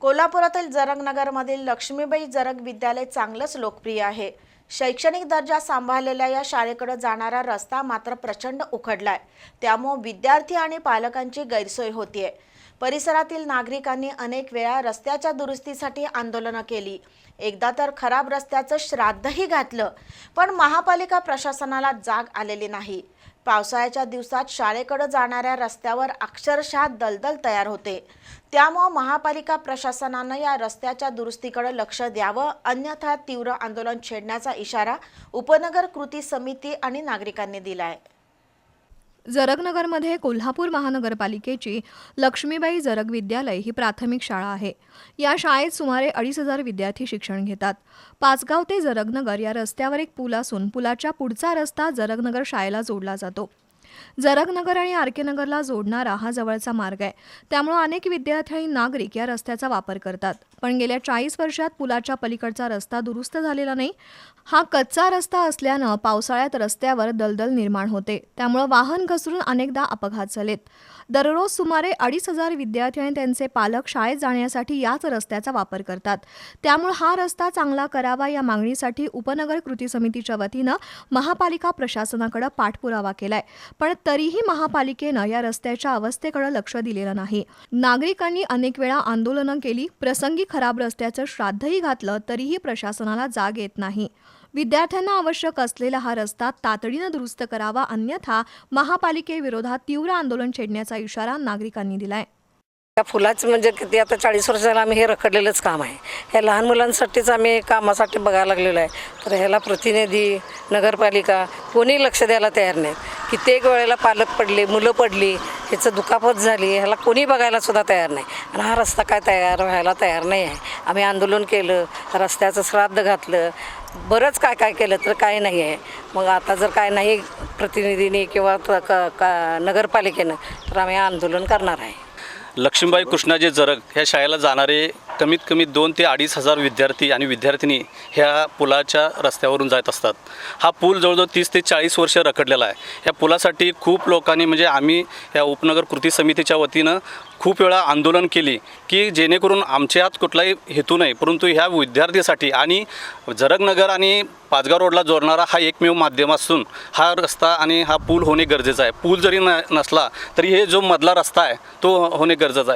कोल्हापुरातील जरगनगरमधील लक्ष्मीबाई जरग विद्यालय चांगलंच लोकप्रिय आहे. शैक्षणिक दर्जा सांभाळलेल्या या शाळेकडे जाणारा रस्ता मात्र प्रचंड उखडलाय. त्यामुळे विद्यार्थी आणि पालकांची गैरसोय होतीये. परिसरातील नागरिकांनी अनेक वेळा रस्त्याच्या दुरुस्तीसाठी आंदोलनं केली. एकदा तर खराब रस्त्याचं श्राद्धही घातलं पण महापालिका प्रशासनाला जाग आलेली नाही. पावसाळ्याच्या दिवसात शाळेकडे जाणाऱ्या रस्त्यावर अक्षरशः दलदल तयार होते. त्यामुळं महापालिका प्रशासनानं या रस्त्याच्या दुरुस्तीकडे लक्ष द्यावं अन्यथा तीव्र आंदोलन छेडण्याचा इशारा उपनगर कृती समिती आणि नागरिकांनी दिलाय. जरगनगरमध्ये कोल्हापूर महानगरपालिकेची लक्ष्मीबाई जरग विद्यालय ही प्राथमिक शाळा आहे. या शाळेत सुमारे अडीच हजार विद्यार्थी शिक्षण घेतात. पाचगाव ते जरगनगर या रस्त्यावर एक पूल असून पुलाच्या पुढचा रस्ता जरगनगर शाळेला जोडला जातो. जरगनगर आणि आर के नगरला जोडणारा हा जवळचा मार्ग आहे. त्यामुळे अनेक विद्यार्थी आणि नागरिक या रस्त्याचा वापर करतात. पण गेल्या चाळीस वर्षात पुलाच्या पलीकडचा रस्ता दुरुस्त झालेला नाही. हा कच्चा रस्ता असल्यानं पावसाळ्यात रस्त्यावर दलदल निर्माण होते. त्यामुळं वाहन घसरून अनेकदा अपघात झालेत. दररोज सुमारे अडीच हजार विद्यार्थी आणि त्यांचे पालक शाळेत जाण्यासाठी याच रस्त्याचा वापर करतात. त्यामुळे हा रस्ता चांगला करावा या मागणीसाठी उपनगर कृती समितीच्या वतीनं महापालिका प्रशासनाकडे पाठपुरावा केलाय. पण पण तरीही महापालिकेनं या रस्त्याच्या अवस्थेकडे लक्ष दिलेलं नाही. नागरिकांनी अनेक वेळा आंदोलनं केली प्रसंगी खराब रस्त्याचं श्राद्धही घातलं तरीही प्रशासनाला जाग येत नाही. विद्यार्थ्यांना आवश्यक असलेला हा रस्ता तातडीनं दुरुस्त करावा अन्यथा महापालिकेविरोधात तीव्र आंदोलन छेडण्याचा इशारा नागरिकांनी दिलाय. या फुलाचं म्हणजे किती आता चाळीस वर्षाला आम्ही हे रखडलेलंच काम आहे. हे लहान मुलांसाठीच आम्ही कामासाठी बघायला लागलेलो आहे. तर ह्याला प्रतिनिधी नगरपालिका कोणी लक्ष द्यायला तयार नाही. कित्येक वेळेला पालक पडले मुलं पडली ह्याचं दुखापत झाली ह्याला कोणी बघायला सुद्धा तयार नाही. आणि हा रस्ता काय तयार व्हायला तयार नाही आहे. आम्ही आंदोलन केलं रस्त्याचं श्राद्ध घातलं बरंच काय काय केलं तर काय नाही आहे. मग आता जर काय नाही प्रतिनिधीने किंवा क- का- नगरपालिकेनं तर आम्ही आंदोलन करणार आहे. लक्ष्मीबाई कृष्णाजी जरग ह्या शाळेला जाणारे कमीत कमी दोन ते अडीच हजार विद्यार्थी आणि विद्यार्थिनी ह्या पुलाच्या रस्त्यावरून जात असतात. हा पूल जवळजवळ तीस ते चाळीस वर्ष रखडलेला आहे. ह्या पुलासाठी खूप लोकांनी म्हणजे आम्ही या उपनगर कृती समितीच्या वतीनं खूप वेळा आंदोलन केली की जेणेकरून आमच्या आत कुठलाही हेतू नाही परंतु ह्या विद्यार्थीसाठी आणि जरगनगर आणि पाचगाव रोडला जोडणारा हा एकमेव माध्यम असून हा रस्ता आणि हा पूल होणे गरजेचं आहे. पूल जरी न नसला तरी हे जो मधला रस्ता आहे तो होणे गरजेचं आहे.